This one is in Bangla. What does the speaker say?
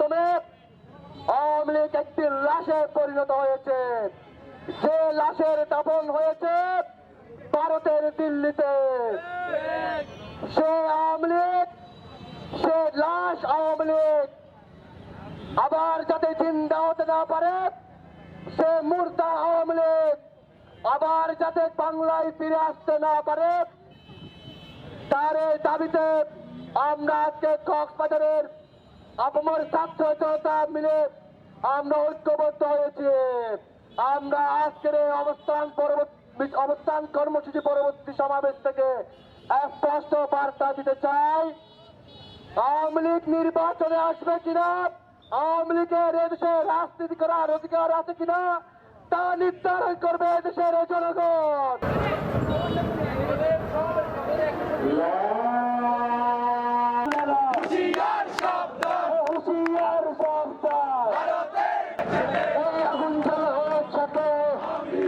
মাধ্যমে আওয়ামী লীগ একটি লাশে পরিণত হয়েছে। যে লাশের দাপন হয়েছে ভারতের দিল্লিতে। সে আওয়ামী লীগ, সে লাশ আওয়ামী লীগ। আবার যাতে জিন্দা হতে না পারে, সে মূর্তা আওয়ামী লীগ। আবার যাতে বাংলায় ফিরে আসতে না পারে, তার দাবিতে আমরা আজকে কক্সবাজারের আপমর ছাত্র জনতা মিলে আমরা ঐক্যবদ্ধ হয়েছি। আমরা আজকের এই অবস্থান পরবর্তী অবস্থান কর্মসূচি পরবর্তী সমাবেশ থেকে স্পষ্ট বার্তা দিতে চাই। আওয়ামী লীগ নির্বাচনে আসবে কিনা? আওয়ামী লীগের এদেশে রাজনীতি করার অধিকার আছে কিনা? তা নির্ধারণ করবে এদেশের জনগণ। আগুন জ্বালা আওয়ামী